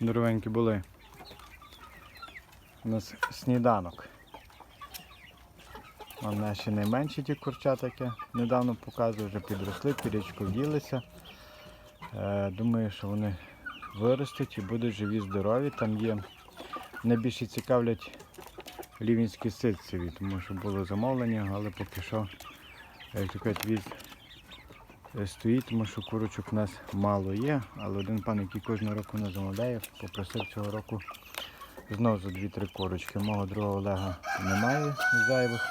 Здоровенькі були. У нас сніданок. А в нас ще найменші ті курчата, таке недавно показував, вже підросли, пірічку вділися. Е, думаю, що вони виростуть і будуть живі, здорові. Там є найбільше цікавлять лівінські ситцеві, тому що було замовлення, але поки що як кажуть, стоїть, тому що курочок у нас мало є, але один пан, який кожного року нас замовляє, попросив цього року знову за 2-3 курочки. Мого другого Олега немає зайвих.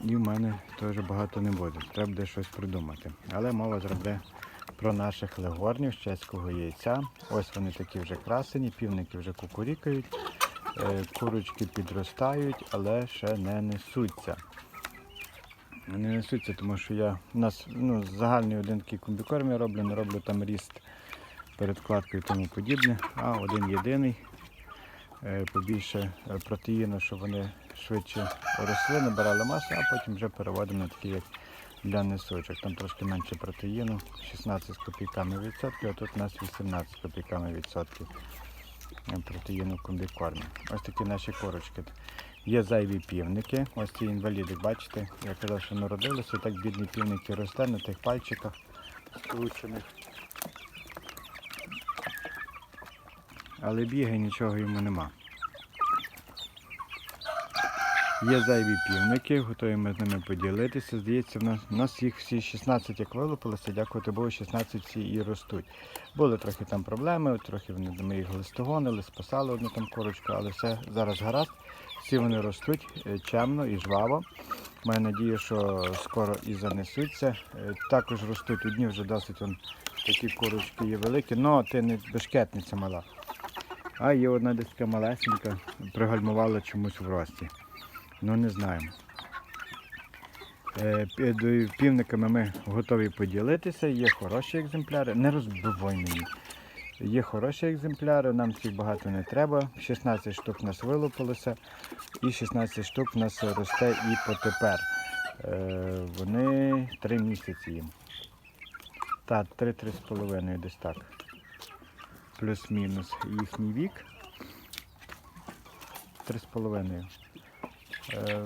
І в мене теж багато не буде. Треба буде щось придумати. Але мова зробить про наших легорнів з чеського яйця. Ось вони такі вже красені, півники вже кукурікають, е, курочки підростають, але ще не несуться. Не несуться, тому що я у нас ну, загальний один такий комбікорм я роблю, не роблю там ріст перед кладкою і тому подібне, а один єдиний. е, Побільше е, протеїну, щоб вони швидше росли, набирали масу, а потім вже переводимо на такі, як для несучок. Там трошки менше протеїну, 16 з копійками відсотків, а тут у нас 18 з копійками відсотків е, протеїну в комбікормі. Ось такі наші корочки. Є зайві півники. Ось ці інваліди, бачите, я казав, що народилися, так бідні півники росте на тих пальчиках скручених. Але бігає, нічого йому нема. Є зайві півники, готові ми з ними поділитися. Здається, в нас, в нас їх всі 16 як вилупилося, дякувати Богу, 16 всі і ростуть. Були трохи там проблеми, трохи вони, ми їх глистогонили, спасали одну там корочку, але все зараз гаразд. Всі вони ростуть е, чемно і жваво. Маю надію, що скоро і занесуться. Е, Також ростуть одні вже досить он, такі курочки є великі, але ти не бешкетниця мала. А є одна десь така малесенька, пригальмувала чомусь в рості. Ну не знаємо. Е, пі- до- Півниками ми готові поділитися, є хороші екземпляри. Не розбивай мені. Є хороші екземпляри, нам цих багато не треба. 16 штук у нас вилупилося і 16 штук у нас росте і потепер. Е, Вони 3 місяці їм. Так, 3-3,5 десь так. Плюс-мінус їхній вік. 3,5. Е,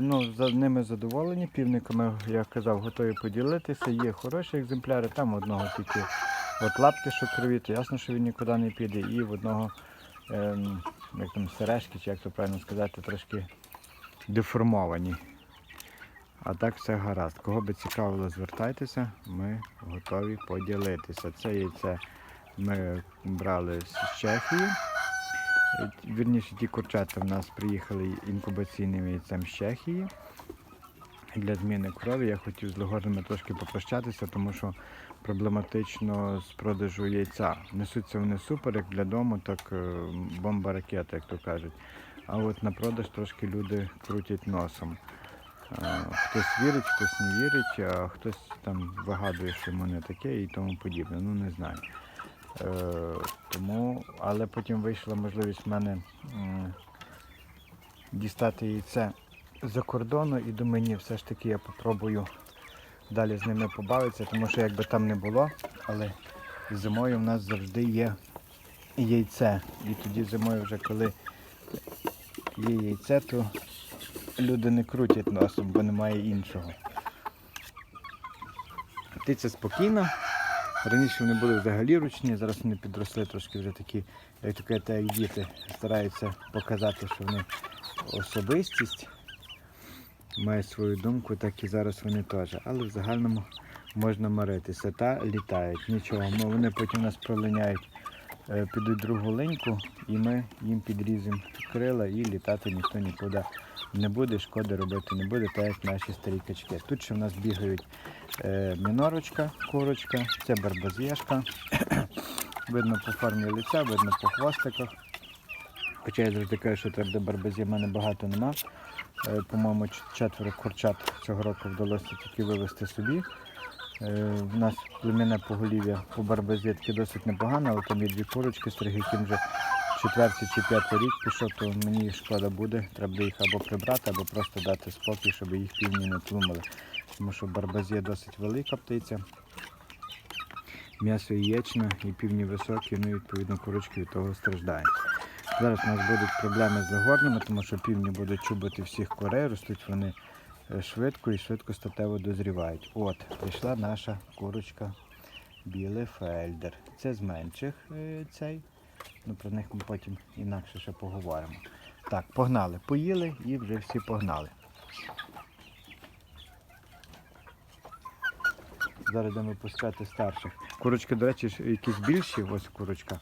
ну, за ними задоволені. Півниками, я казав, готові поділитися. Є хороші екземпляри, там одного тільки от лапки, що криві, то ясно, що він нікуди не піде. І в одного ем, як там, сережки, чи як то правильно сказати, трошки деформовані. А так все гаразд. Кого би цікавило, звертайтеся, ми готові поділитися. Це яйце ми брали з Чехії. Е, Вірніше, ті курчата в нас приїхали інкубаційним яйцем з Чехії. Для зміни крові я хотів з Легорними трошки попрощатися, тому що проблематично з продажу яйця. Несуться вони супер, як для дому, так е, бомба ракета, як то кажуть. А от на продаж трошки люди крутять носом. Е, Хтось вірить, хтось не вірить, а хтось там вигадує, що воно не таке і тому подібне. Ну не знаю. Е, тому, але потім вийшла можливість в мене дістати яйце за кордону і думаю, ні, все ж таки я попробую далі з ними побавитися, тому що якби там не було, але зимою в нас завжди є яйце. І тоді зимою вже коли є яйце, то люди не крутять носом, бо немає іншого. Птиця спокійна. Раніше вони були взагалі ручні, зараз вони підросли трошки вже такі, як то кажете, як діти, стараються показати, що вони особистість, мають свою думку, так і зараз вони теж. Але в загальному можна моритися. та літають. Нічого, вони потім нас пролиняють, підуть другу линьку і ми їм підрізимо крила і літати ніхто нікуди не буде, шкоди робити не буде, так як наші старі качки. Тут ще в нас бігають е, мінорочка, курочка, це барбазєшка. видно по формі лиця, видно по хвостиках. Хоча я завжди кажу, що треба до барбазі, в мене багато нема. Е, по-моєму, четверо курчат цього року вдалося тільки вивезти собі. Е, в нас племінне поголів'я по барбазетки досить непогано, але там є дві курочки, старих, яким вже четвертий чи п'ятий рік пішов, то мені їх шкода буде. Треба їх або прибрати, або просто дати спокій, щоб їх півні не тлумили. Тому що барбазія досить велика птиця. М'ясо яєчне і півні високі, ну і відповідно курочки від того страждають. Зараз у нас будуть проблеми з легорними, тому що півні будуть чубити всіх курей, ростуть вони е, швидко і швидко статево дозрівають. От, прийшла наша курочка білий фельдер. Це з менших е, цей. Ну, про них ми потім інакше ще поговоримо. Так, погнали. Поїли і вже всі погнали. Зараз будемо пускати старших. Курочки, до речі, якісь більші, ось курочка.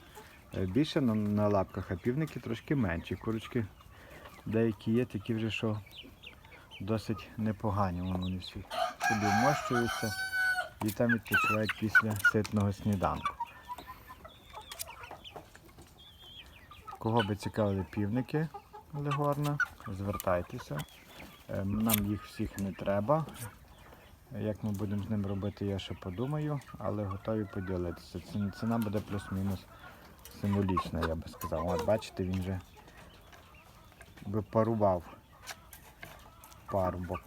е, Більше на, на лапках, а півники трошки менші. Курочки деякі є такі вже, що досить непогані. Вон вони всі собі вмощуються і там відпочивають після ситного сніданку. Кого би цікавили півники Легорна, звертайтеся. Е, Нам їх всіх не треба. Як ми будемо з ним робити, я ще подумаю, але готові поділитися. Ціна буде плюс-мінус символічна, я би сказав. От бачите, він вже випарував парубок.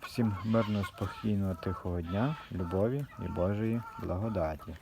Всім мирного, спокійного, тихого дня, любові і Божої благодаті.